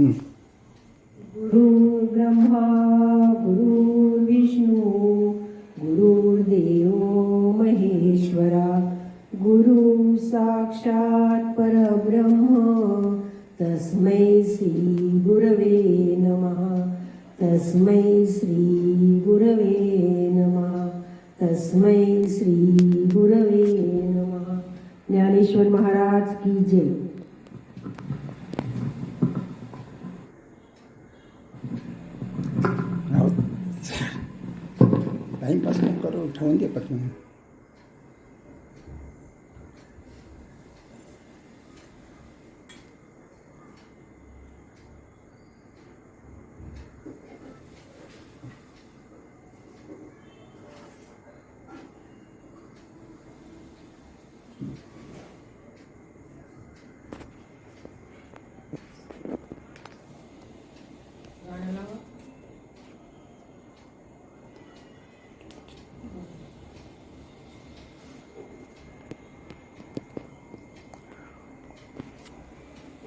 हं. गुरुर्ब्रह्मा गुरुर्विष्णू गुरुर्देव महेश्वरा, गुरु साक्षात परब्रह्म, तस्मै श्री गुरवे नमः, तस्मै श्री गुरवे नमः, तस्मै श्री गुरवे नमः ज्ञानेश्वर महाराज की जय टाईमपास नको करू ठेवून दे पटकन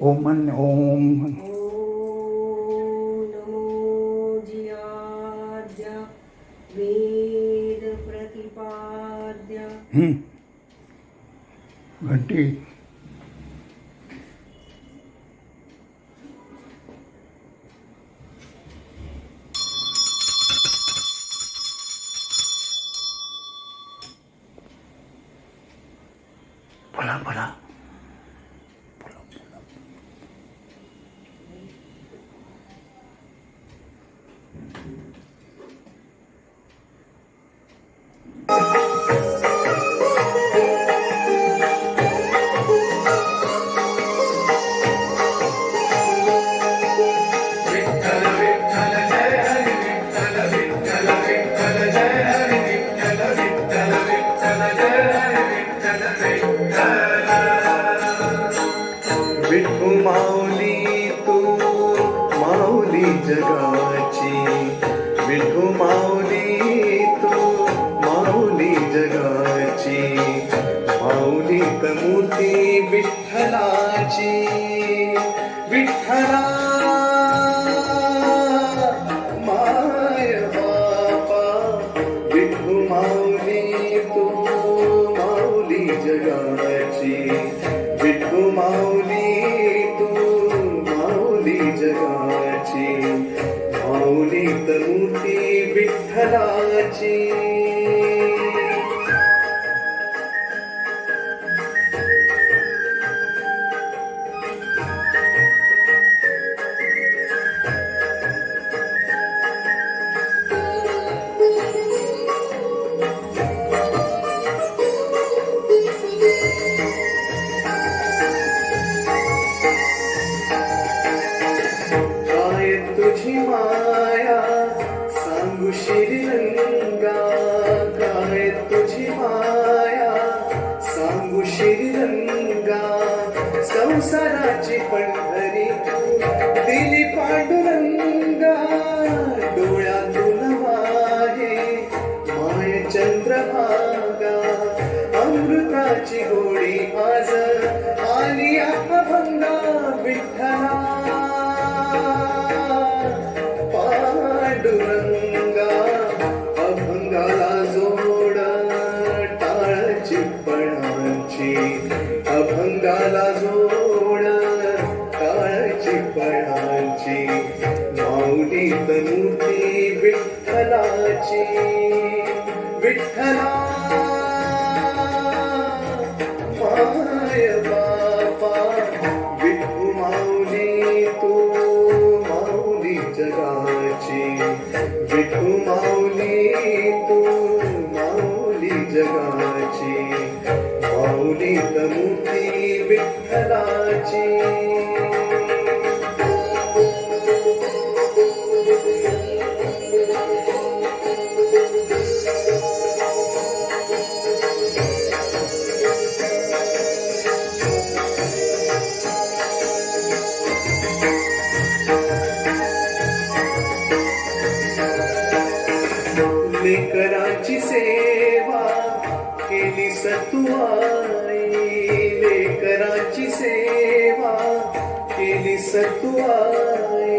ओम म्हण ओम। प्रतिपाद्य घंटी। बोला बोला। विठू माऊली तू माऊली जगाची। माऊली तू माऊली जगाची। माऊली मूर्ती विठ्ठलाची। विठ्ठला जगाची विठू माऊली तू माऊली जगाची। माऊली मूर्ती विठ्ठलाची। श्रीरंगा संसाराची पंढरी दिली पांडुरंगा डोळ्यातून वाहे माय चंद्रभागा अमृताची गोडी आज तनुती विठ्ठलाची विठ्ठला। माय बापा विठू माऊली तू, माऊली जगाची। विठू माऊली तू, माऊली जगाची। माऊली तमुती विठ्ठलाची। मैंने कराची सेवा केली सतुआई। ले कराची सेवा केली सतुआई।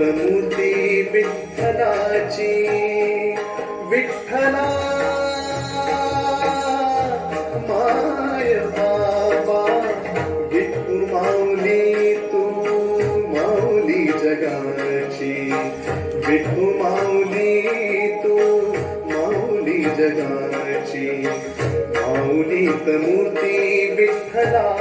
मूर्ती विठ्ठलाची विठ्ठला। माय बाबा, विठ्ठू माऊली, तू माऊली जगाची। माऊली, तू माऊली जगाची। माऊली मूर्ती विठ्ठला।